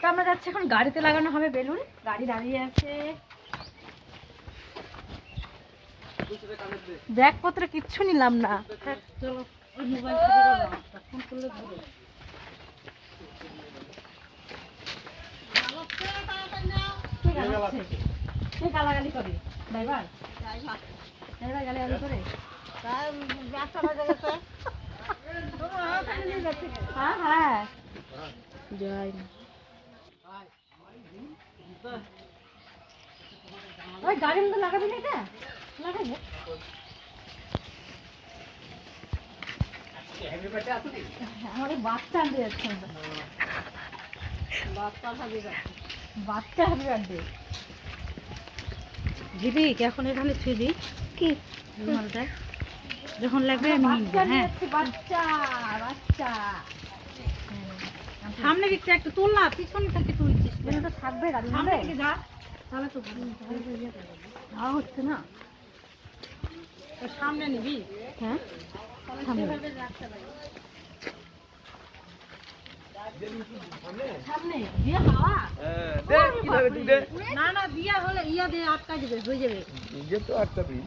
তো আমরা যাচ্ছি এখন গাড়িতে লাগানো হবে বেলুন। গাড়ি দাঁড়িয়ে আছে। ব্যাগপত্র কিচ্ছু নিলাম না। গালাগালি করে ড্রাইভার? ড্রাইভার গালাগালি করে। হ্যাঁ হ্যাঁ। জয় ওই গাড়ির মধ্যে লাগাবি না এটা? লাগাবো। আমাদের বাচ্চা আনতে যাচ্ছে আমরা। বাচ্চা হবে দিদি এখন এখানে দিই কি? রুমালটা যখন লাগবে আমি হ্যাঁ। বাচ্চা বাচ্চা। সামনে দিকটা একটু তুল না পিছনে থেকে তুলছিস? বেলুনটা থাকবে সামনে থেকে যা তাহলে তো ভালো। যাওয়া হচ্ছে না। তো সামনে নিবি। হ্যাঁ? সামনে। সামনে? দিয়ে হাওয়া। না না দিয়া হলে ইয়া দিয়ে আটকা যাবে হয়ে যাবে। নিজে তো আটকাবি।